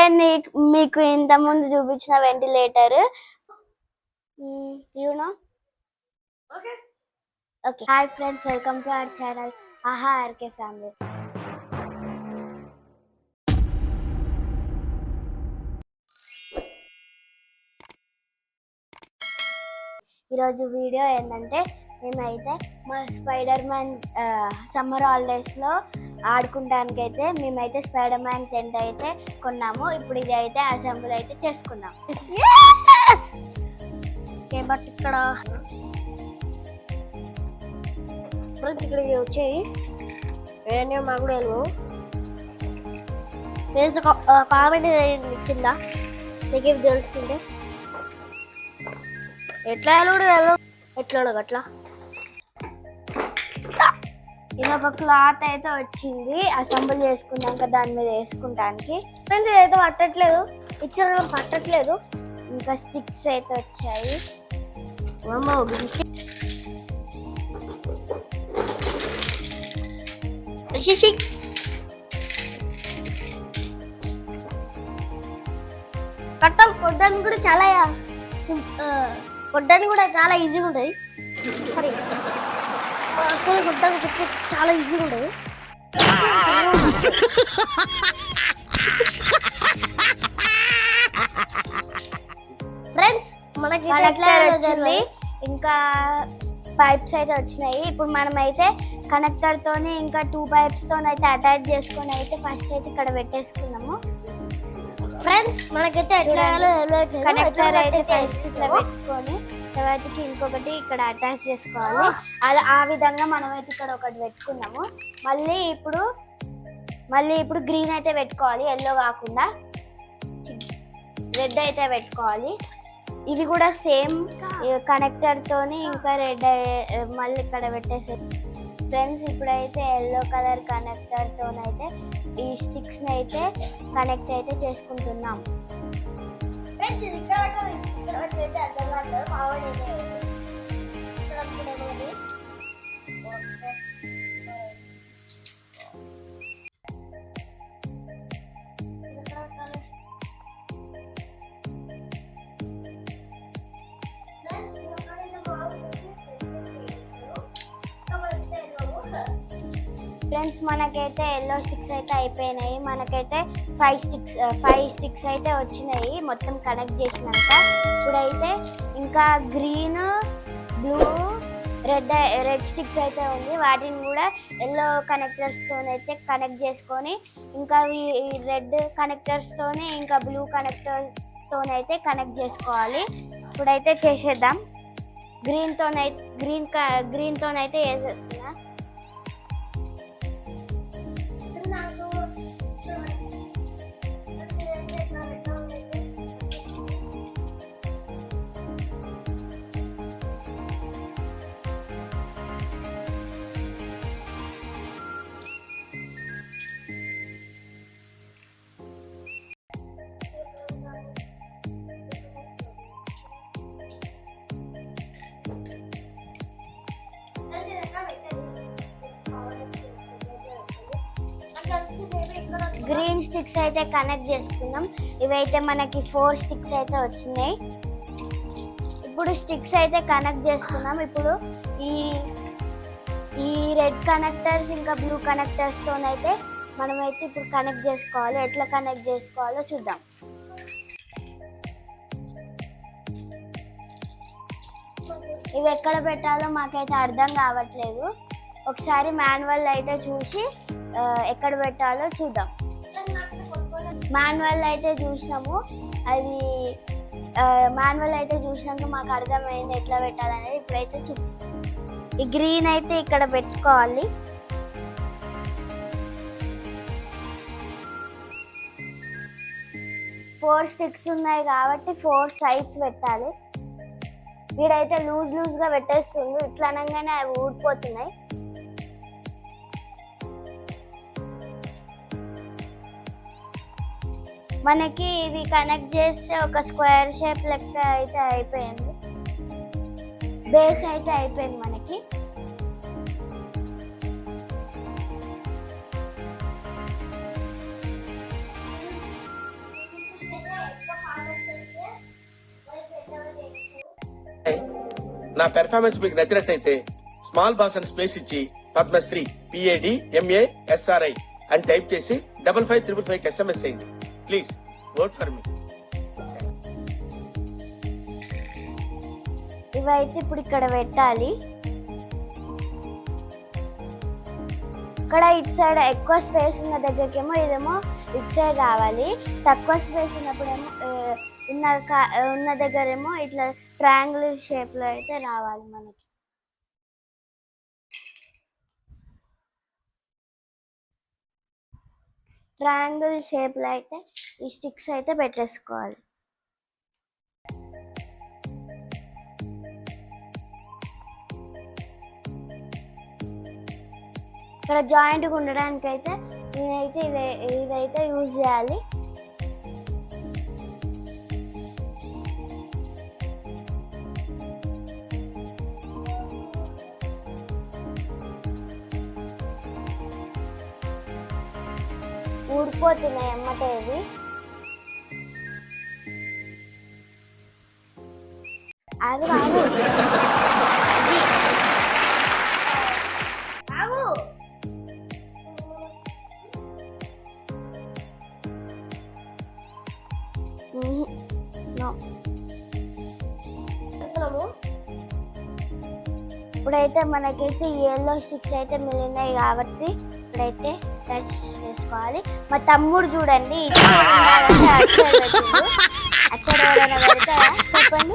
ఇదే మీకు ఇంత ముందు చూపించిన ventilator Uno okay hi friends welcome to our channel ఆహా ఆర్కే ఫ్యామిలీ ఈరోజు వీడియో ఏంటంటే మేమైతే మా స్పైడర్ మ్యాన్ సమ్మర్ హాలిడేస్లో ఆడుకుంటానికి అయితే మేమైతే స్పైడర్ మ్యాన్ టెంట్ అయితే కొన్నాము. ఇప్పుడు ఇది అయితే అసెంబ్లీ అయితే చేసుకున్నాం. బట్ ఇక్కడ? ఫ్రెండ్స్ ఇక్కడికి ఏమో మాకు కూడా నేను కామెంట్ కింద నీకు ఇవి ఎట్లా వెళ్ళడు తెలియదు ఎట్లా అట్లా ఇది ఒక క్లాత్ అయితే వచ్చింది. అసెంబుల్ చేసుకున్నాక దాని మీద వేసుకుంటానికి. ఫ్రెండ్స్ ఇదైతే పట్టట్లేదు. ఇచ్చిన పట్టట్లేదు. ఇంకా స్టిక్స్ అయితే వచ్చాయి. అమ్మో, కట్టం కొట్టడానికి కూడా చాలా కొట్టడానికి కూడా చాలా ఈజీగా ఉంటుంది. చాలా ఈజీగా ఉంటుంది. ఫ్రెండ్స్ మనకి వచ్చింది. ఇంకా పైప్స్ అయితే వచ్చినాయి. ఇప్పుడు మనం అయితే కనెక్టర్ తోని ఇంకా టూ పైప్స్ తోని అయితే అటాచ్ చేసుకొని అయితే ఫస్ట్ అయితే ఇక్కడ పెట్టేసుకున్నాము. ఫ్రెండ్స్ మనకైతే కనెక్టర్ అయితే ఫస్ట్ ఇట్లా పెట్టుకొని తర్వాతకి ఇంకొకటి ఇక్కడ అటాచ్ చేసుకోవాలి. అలా ఆ విధంగా మనం అయితే ఇక్కడ ఒకటి పెట్టుకున్నాము. మళ్ళీ ఇప్పుడు మళ్ళీ ఇప్పుడు గ్రీన్ అయితే పెట్టుకోవాలి ఎల్లో కాకుండా. రెడ్ అయితే పెట్టుకోవాలి. ఇది కూడా సేమ్ కనెక్టర్ తోని ఇంకా రెడ్ మళ్ళీ ఇక్కడ పెట్టేసే ఫ్రెండ్స్ ఇప్పుడైతే ఎల్లో కలర్ కనెక్టర్తోనైతే ఈ స్టిక్స్ని అయితే కనెక్ట్ అయితే చేసుకుంటున్నాం. ఫ్రెండ్స్ ఇది ఇక్కడ పట్టు, ఇక్కడ ఫ్రెండ్స్ మనకైతే ఎల్లో స్టిక్స్ అయితే అయిపోయినాయి. మనకైతే ఫైవ్ స్టిక్స్ ఫైవ్ స్టిక్స్ అయితే వచ్చినాయి. మొత్తం కనెక్ట్ చేసినాక ఇప్పుడైతే ఇంకా green blue red red sticks అయితే ఉంది. వాటిని కూడా ఎల్లో కనెక్టర్స్తో అయితే కనెక్ట్ చేసుకొని ఇంకా ఈ రెడ్ కనెక్టర్స్తోనే ఇంకా బ్లూ కనెక్టర్తోనైతే కనెక్ట్ చేసుకోవాలి. ఇప్పుడైతే చేసేద్దాం. గ్రీన్తోనైతే గ్రీన్ గ్రీన్తోనైతే వేసేస్తున్నా. స్టిక్స్ అయితే కనెక్ట్ చేసుకున్నాం ఇవైతే మనకి ఫోర్ స్టిక్స్ అయితే వచ్చినాయి. ఇప్పుడు స్టిక్స్ అయితే కనెక్ట్ చేసుకున్నాం ఇప్పుడు ఈ ఈ రెడ్ కనెక్టర్స్ ఇంకా బ్లూ కనెక్టర్స్ తోనైతే మనమైతే ఇప్పుడు కనెక్ట్ చేసుకోవాలి ఎట్లా కనెక్ట్ చేసుకోవాలో చూద్దాం. ఇవి ఎక్కడ పెట్టాలో మాకైతే అర్థం కావట్లేదు. ఒకసారి మాన్యువల్ అయితే చూసి ఎక్కడ పెట్టాలో చూద్దాం. మాన్యువల్ అయితే చూసినాము. అది మాన్యువల్ అయితే చూసినాక మాకు అర్థమైంది ఎట్లా పెట్టాలనేది. ఇప్పుడైతే చూపిస్తాం. ఈ గ్రీన్ అయితే ఇక్కడ పెట్టుకోవాలి. ఫోర్ స్టిక్స్ ఉన్నాయి కాబట్టి ఫోర్ సైడ్స్ పెట్టాలి. వీడైతే లూజ్ లూజ్గా పెట్టేస్తుండు. ఇట్లా అనగానే అవి ఊడిపోతున్నాయి. మనకి ఇవి కనెక్ట్ చేస్తే ఒక స్క్వేర్ షేప్ లెక్క అయితే అయిపోయింది. బేస్ అయితే అయిపోయింది మనకి. నా పెర్ఫార్మెన్స్ మీకు నచ్చినట్టయితే స్మాల్ బాస్ అని స్పేస్ ఇచ్చి పద్మశ్రీ పిఏడి ఎంఏ ఎస్ఆర్ఐ అని టైప్ చేసి double five triple five SMS చేయండి. ప్లీజ్ ఓట్ ఫర్ మీ ఇవైతే ఇప్పుడు ఇక్కడ పెట్టాలి. ఇక్కడ ఇటు సైడ్ ఎక్కువ స్పేస్ ఉన్న దగ్గరకేమో ఇదేమో ఇటు సైడ్ రావాలి. తక్కువ స్పేస్ ఉన్నప్పుడేమో ఏమో ఉన్న కా- ఉన్న దగ్గరేమో ఇట్లా ట్రయాంగిల్ షేప్లో అయితే రావాలి మనకి. ట్రయాంగిల్ షేప్లో అయితే ఈ స్టిక్స్ అయితే పెట్టేసుకోవాలి. ఇక్కడ జాయింట్గా ఉండడానికి అయితే నేనైతే ఇదే ఇదైతే యూజ్ చేయాలి. ఊడిపోతున్నాయి అమ్మటే ఇవి. ఆగు ఆగు ఇప్పుడైతే మనకైతే ఎల్లో స్టిక్స్ అయితే మిగిలినాయి కాబట్టి ఇప్పుడైతే టచ్ చేసుకోవాలి. మా తమ్ముడు చూడండి. ఇటు ఎవరైనా పెడతారా చెప్పండి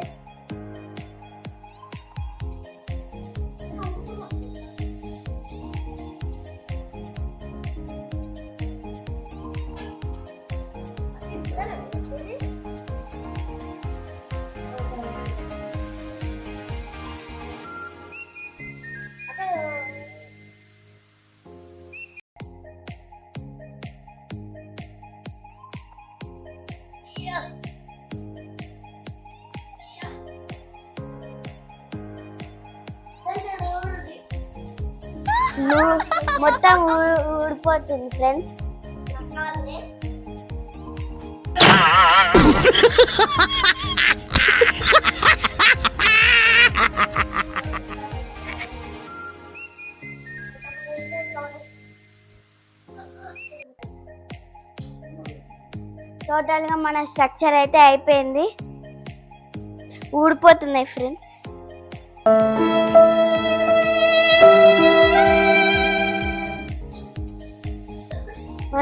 మొత్తం ఊడిపోతుంది ఫ్రెండ్స్ టోటల్గా మన స్ట్రక్చర్ అయితే అయిపోయింది. ఊడిపోతున్నాయి ఫ్రెండ్స్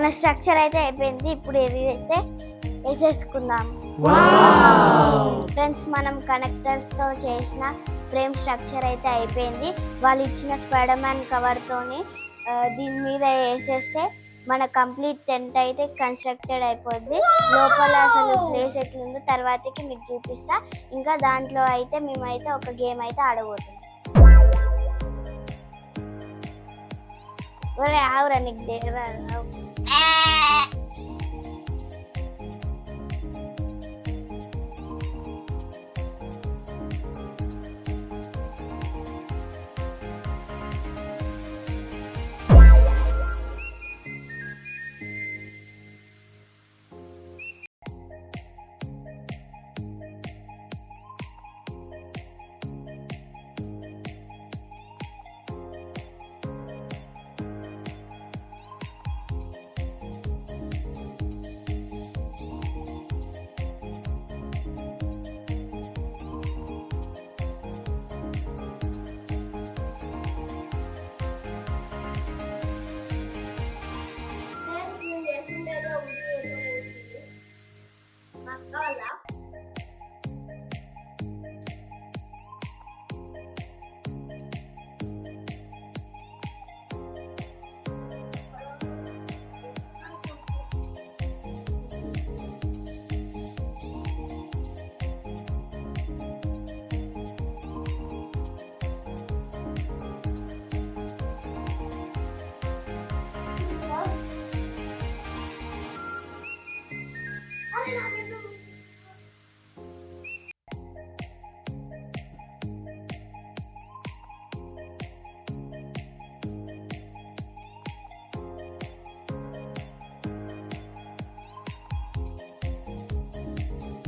మన స్ట్రక్చర్ అయితే అయిపోయింది. ఇప్పుడు ఇది అయితే వేసేసుకుందాం. ఫ్రెండ్స్ మనం కనెక్టర్స్తో చేసిన ఫ్రేమ్ స్ట్రక్చర్ అయితే అయిపోయింది. వాళ్ళు ఇచ్చిన స్పైడర్ మ్యాన్ కవర్ తోని ఆ, దీని మీద వేసేస్తే మన కంప్లీట్ టెంట్ అయితే కన్స్ట్రక్టెడ్ అయిపోద్ది. లోపల అసలు ప్లేస్ ఎట్లుందో తర్వాతకి మీకు చూపిస్తా. ఇంకా దాంట్లో అయితే మేమైతే ఒక గేమ్ అయితే ఆడబోతున్నాం. ఒరే ఆవురా నీకు దేవరా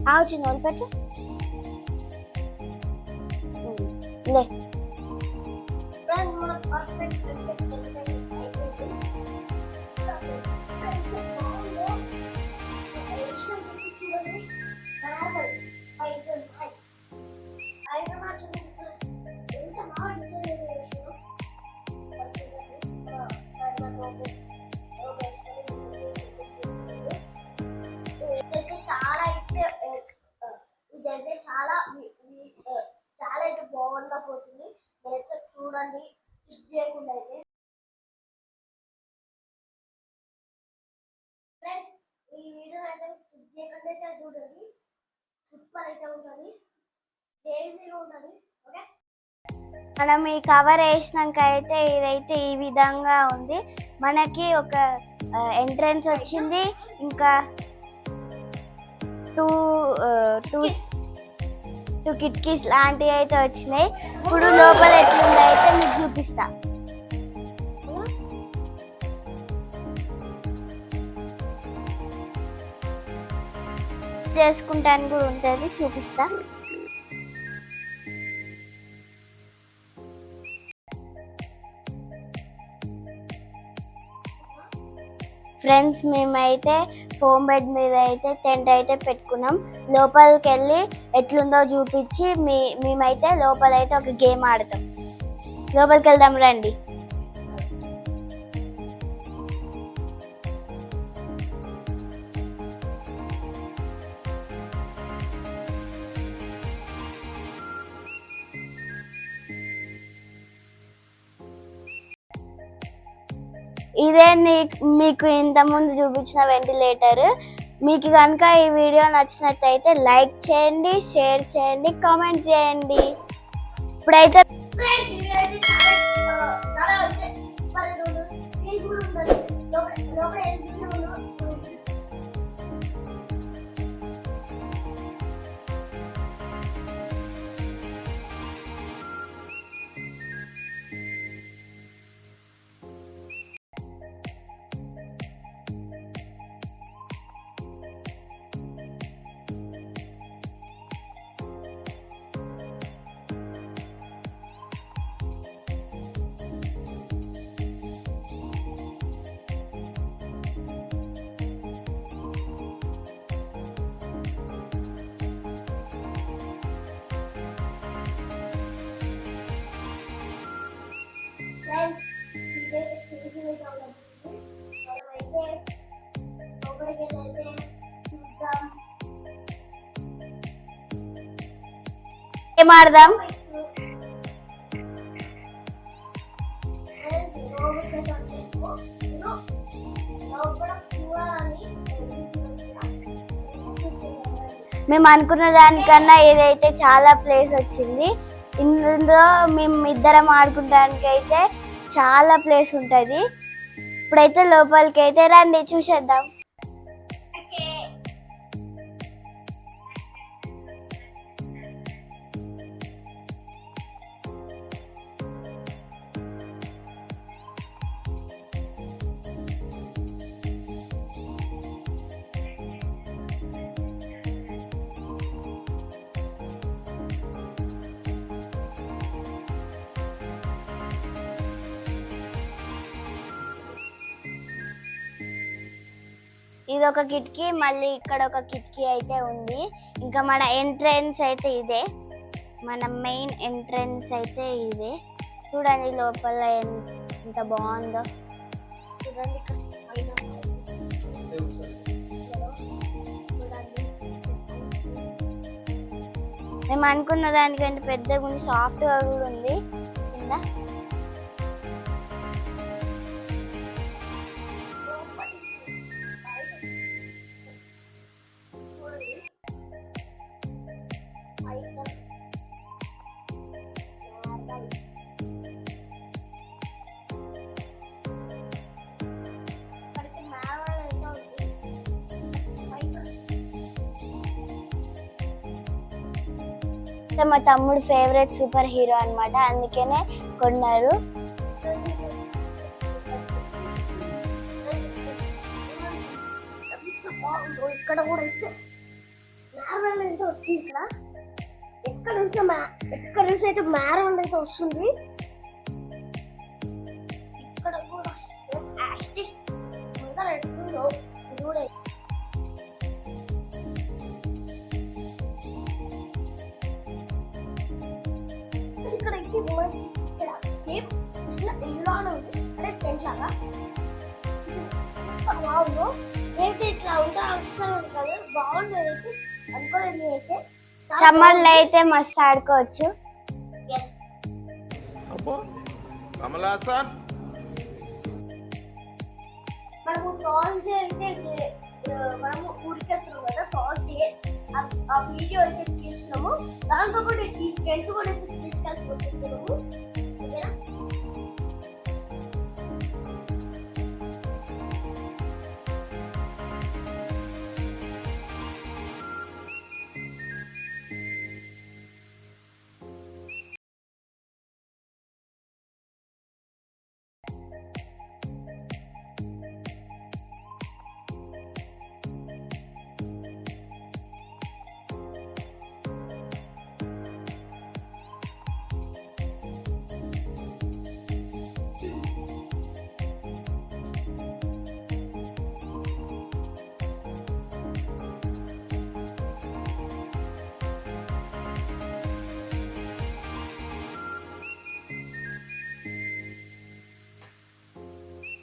આવજો નોનપટુ మనం ఈ కవర్ వేసినాక అయితే ఇదైతే ఈ విధంగా ఉంది. మనకి ఒక ఎంట్రన్స్ వచ్చింది. ఇంకా టూ టూ టూ కిటికీస్ లాంటివి అయితే వచ్చినాయి. ఇప్పుడు లోపల ఎట్లుందో అయితే మీకు చూపిస్తా. చేసుకుంటానికి కూడా ఉంటుంది. చూపిస్తా. ఫ్రెండ్స్ మేమైతే ఫోమ్ బెడ్ మీద అయితే టెంట్ అయితే పెట్టుకున్నాం. లోపలికి వెళ్ళి ఎట్లుందో చూపించి మీ మేమైతే లోపలైతే ఒక గేమ్ ఆడతాం. లోపలికి వెళ్దాం రండి. ఇదే మీకు ఇంతకుముందు చూపించిన వెంటిలేటర్ మీకు కనుక ఈ వీడియో నచ్చినట్టయితే లైక్ చేయండి షేర్ చేయండి కామెంట్ చేయండి. ఇప్పుడైతే ఏం ఆడదాం మేము అనుకున్న దానికన్నా ఏదైతే చాలా ప్లేస్ వచ్చింది ఇందులో మేము ఇద్దరం ఆడుకుంటానికి అయితే చాలా ప్లేస్ ఉంటుంది. ఇప్పుడైతే లోపలికి అయితే రండి చూసేద్దాం. ఇది ఒక కిటికీ మళ్ళీ ఇక్కడ ఒక కిటికీ అయితే ఉంది. ఇంకా మన ఎంట్రన్స్ అయితే ఇదే. మన మెయిన్ ఎంట్రన్స్ అయితే ఇదే. చూడండి లోపల ఎంత బాగుందో. చూడండి మేము అనుకున్న దానికంటే పెద్దగా ఉంది సాఫ్ట్గా కూడా ఉంది. కింద మా తమ్ముడు ఫేవరెట్ సూపర్ హీరో అనమాట అందుకనే కొన్నారు. ఇక్కడ అయితే ఇక్కడ. ఎక్కడ చూసిన ఎక్కడ అయితే అయితే వస్తుంది. ఇక్కడ కూడా ఇది కూడా కూడా ఇక్కడ సేమ్ చిన్న ఇల్లులానే ఉంది. అదే టెంట్ లాగా బాగుందో నేనైతే ఇట్లా ఉంటా అసలు కదా బాగుంది అయితే. అనుకోలేదు నేనైతే. సమ్మర్లో అయితే మస్తు ఆడుకోవచ్చు. కమలాసన్ మనము థర్స్డే అయితే మనము ఊరికెళ్తున్నాం కదా థర్స్డే ఆ వీడియో అయితే తీసుకున్నాము దాంతో పాటు ఈ టెంట్ కూడా తీసుకెళ్ళిపోతున్నాము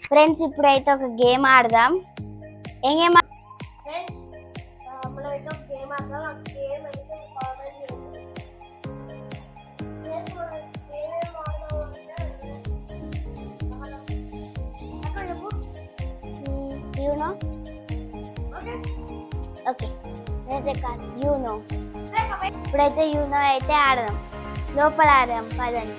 ఫ్రెండ్స్ ఇప్పుడైతే ఒక గేమ్ ఆడదాం. ఏం గేమ్ యూనో ఓకే. ఓకే కాదు యూనో ఇప్పుడైతే యూనో అయితే ఆడదాం. లోపల ఆడదాం పదండి.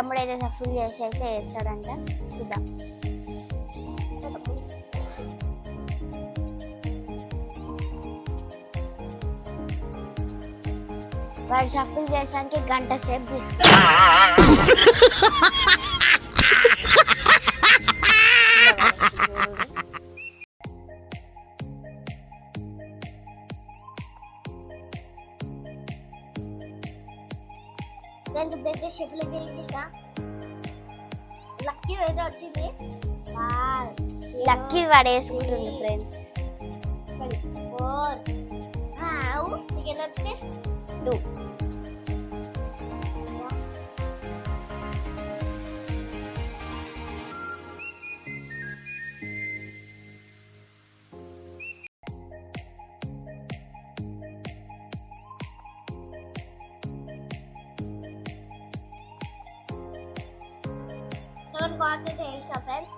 తమ్ముడు అయితే సఫుల్ చేసి అయితే వేస్తాడంట చూద్దాం వాడు షఫుల్ చేసానికి గంట సేపు తీసుకుంటాడు లక్కీ పడేసుకుంటుంది ఫ్రెండ్స్ ఫోర్ నీకు వచ్చినాయి టూ సెవెన్ కార్డ్స్ ఫ్రెండ్స్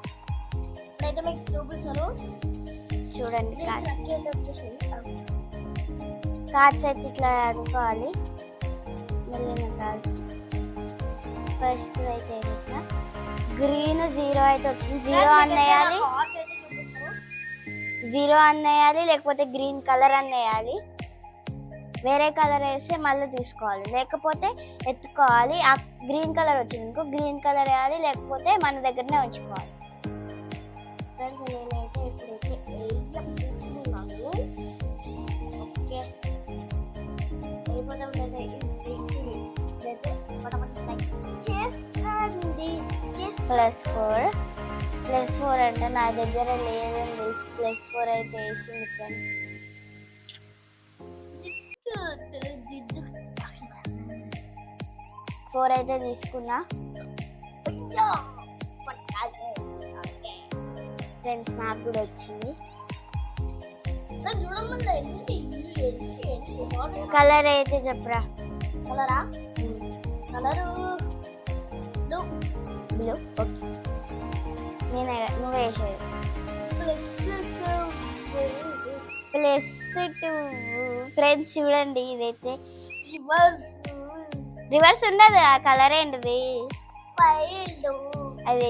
మీకు చూపిస్తాను చూడండి కార్డ్స్ అయితే ఇట్లా అనుకోవాలి. మిగిలిన కార్డ్స్ ఫస్ట్ అయితే వేసిన గ్రీన్ జీరో అయితే వచ్చింది. జీరో అన్నేయాలి చూపిస్తాను జీరో అన్నేయాలి లేకపోతే గ్రీన్ కలర్ అన్నేయాలి వేరే కలర్ వేస్తే మళ్ళీ తీసుకోవాలి. లేకపోతే ఎత్తుకోవాలి. ఆ గ్రీన్ కలర్ వచ్చింది ఇంకో గ్రీన్ కలర్ వేయాలి లేకపోతే మన దగ్గరనే ఉంచుకోవాలి. ప్లస్ ఫోర్ ప్లస్ ఫోర్ అంటే నా దగ్గర లేదని తెలిసి ప్లస్ ఫోర్ అయితే వేసింది ఫ్రెండ్స్ ఫోర్ అయితే తీసుకున్నా. ఫ్రెండ్స్ నాకు కూడా వచ్చింది. కలర్ అయితే చెప్పరా? కలరా కలరు బ్లూ ఓకే నేనే నువ్వు వేసేది ప్లస్ ప్లస్ టూ ఫ్రెండ్స్ చూడండి ఇదైతే రివర్స్ రివర్స్ ఉండదు ఆ కలర్ ఏంటిది అది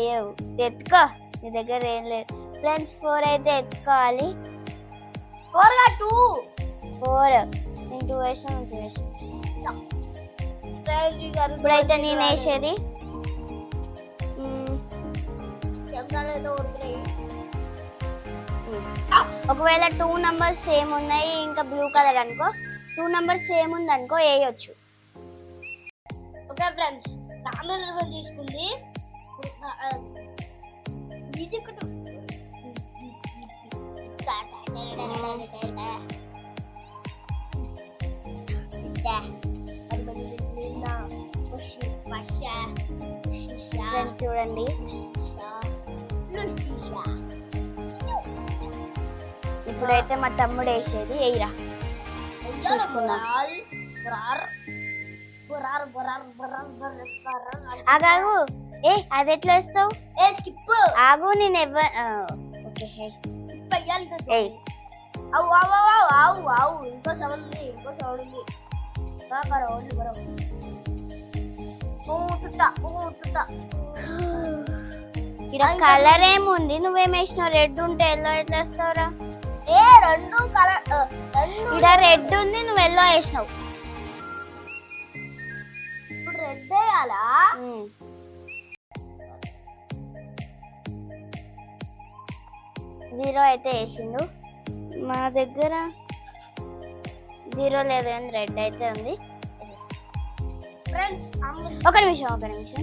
ఎత్తుకో నీ దగ్గర ఏం లేదు ఫ్రెండ్స్ ఫోర్ అయితే ఎత్తుకోవాలి ఫోర్గా టూ ఫోర్ నేను టూ వేసాను టూ ఇప్పుడైతే నేను వేసేది ఒకవేళ టూ నంబర్స్ సేమ్ ఉన్నాయి ఇంకా బ్లూ కలర్ అనుకో టూ నంబర్స్ సేమ్ ఉంది అనుకో వేయొచ్చు. ఓకే ఫ్రెండ్స్ రామే నిర్వహణ తీసుకుంది. చూడండి. ఇప్పుడైతే మా తమ్ముడు వేసేది వేయరా చూసుకుందాం. ఆగాగు. ఏ అది ఎట్లా వేస్తావు? ఏ ఆగు నేను ఎవ ఓకే ఏయ్. అవు అవు అవు అవు అవు ఇంకో సౌండ్ ఉంది ఇంకో సౌండ్ ఉంది. బరో బరో ఇక్కడ కలర్ ఏముంది? నువ్వేం వేసినావు రెడ్ ఉంటే ఎల్లో ఎట్లా వేస్తావురా? ఏ రెండు కలర్ ఇక్కడ రెడ్ ఉంది నువ్వు ఎల్లో వేసినావు. ఇప్పుడు రెడ్ వేయాలా. జీరో అయితే వేసిండు. మా దగ్గర జీరో లేదు కానీ రెడ్ అయితే ఉంది. ఒక నిమిషం ఒక నిమిషం.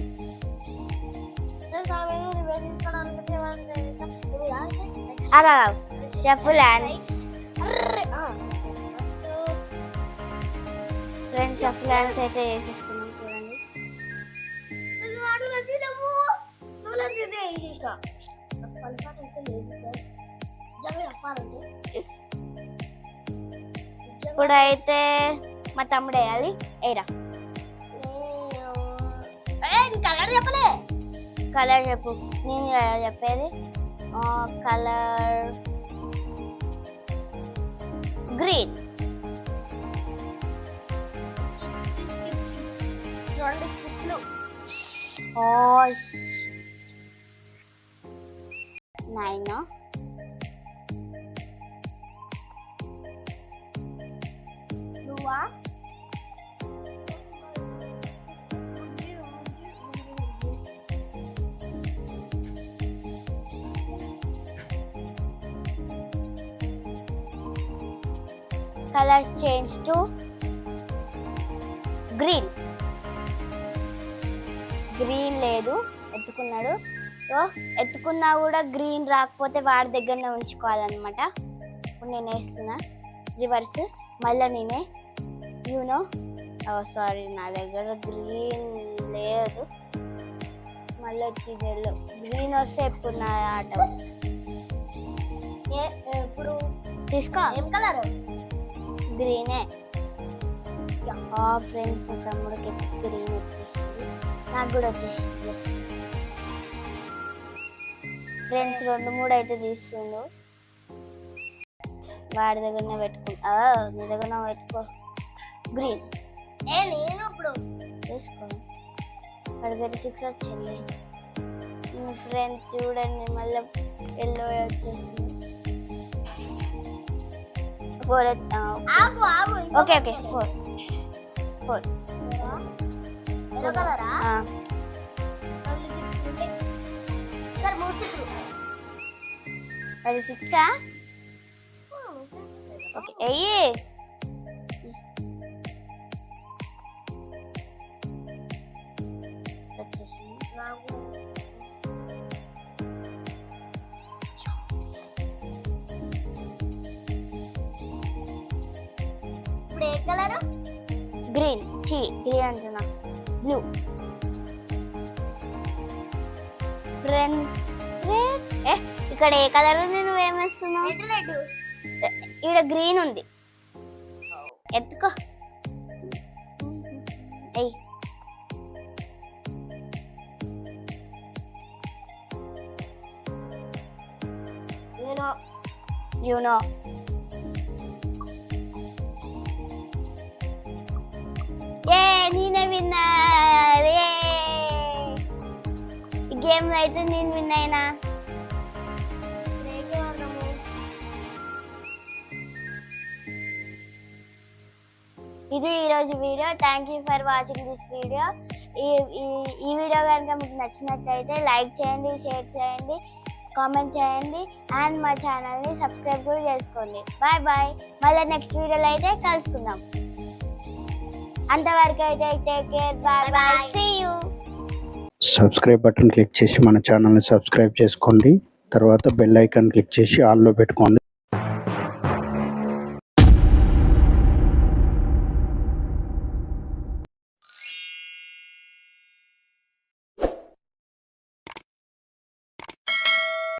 అలా shuffle hands friends shuffle hands అయితే వేసేసుకున్నాం చూడండి ఇప్పుడైతే మా తమ్ముడు వేయాలి ఏరా కలర్ చెప్పలే. కలర్ చెప్పు నేను కదా చెప్పేది కలర్ గ్రీన్ రెండు స్కిప్లు నైన్ నువ్వా colour change to green. Green లేదు ఎత్తుకున్నాడు. సో ఎత్తుకున్నా కూడా గ్రీన్ రాకపోతే వాడి దగ్గరనే ఉంచుకోవాలన్నమాట. ఇప్పుడు నేను వేస్తున్నా. రివర్స్. మళ్ళీ నేనే. యూనో సారీ నా దగ్గర గ్రీన్ లేదు. మళ్ళీ వచ్చి ఎల్లో గ్రీన్ వస్తే ఎప్పుడు నా ఆట ఇప్పుడు తీసుకో. ఏం కలర్? గ్రీనే ఆ ఫ్రెండ్స్ మా తమ్ముడికి గ్రీన్ వచ్చేసింది నాకు కూడా వచ్చేసింది ఎస్ ఫ్రెండ్స్ రెండు మూడు అయితే తీస్తుండు వాడి దగ్గరనే పెట్టుకుంటా నీ దగ్గర పెట్టుకో గ్రీన్ నేను ఇప్పుడు. సిక్స్ వచ్చింది మీ ఫ్రెండ్స్ చూడండి మళ్ళీ ఎల్లో వచ్చేసింది. ఫోర్ ఆగు ఆగు okay okay four four yellow కలరా ఆ, రెండు సిక్స్ ఉంటాయి సార్ మూడు సిక్స్ అది సిక్సా ఓకే ఎయ్యి ఇప్పుడు ఏ కలర్ గ్రీన్ చీ గ్రీన్ అంటున్నా? బ్లూ ఫ్రెండ్స్ ఇక్కడ ఏ కలర్ ఉంది నువ్వేమేస్తున్నావు ఈడ గ్రీన్ ఉంది. గేమ్ అయితే నేను విన్ అయినా. ఇది ఈరోజు video. Thank you for watching this video ఈ ఈ- ఈ వీడియో కనుక మీకు నచ్చినట్లయితే లైక్ చేయండి షేర్ చేయండి కామెంట్ చేయండి అండ్ మా ఛానల్ని సబ్స్క్రైబ్ కూడా చేసుకోండి. బాయ్ బాయ్ మళ్ళీ నెక్స్ట్ వీడియోలో అయితే కలుసుకుందాం. అంతవరకు అయితే take care bye bye see you subscribe button click చేసి మన ఛానల్ని సబ్స్క్రైబ్ చేసుకోండి. తర్వాత బెల్ ఐకాన్ క్లిక్ చేసి ఆల్లో పెట్టుకోండి.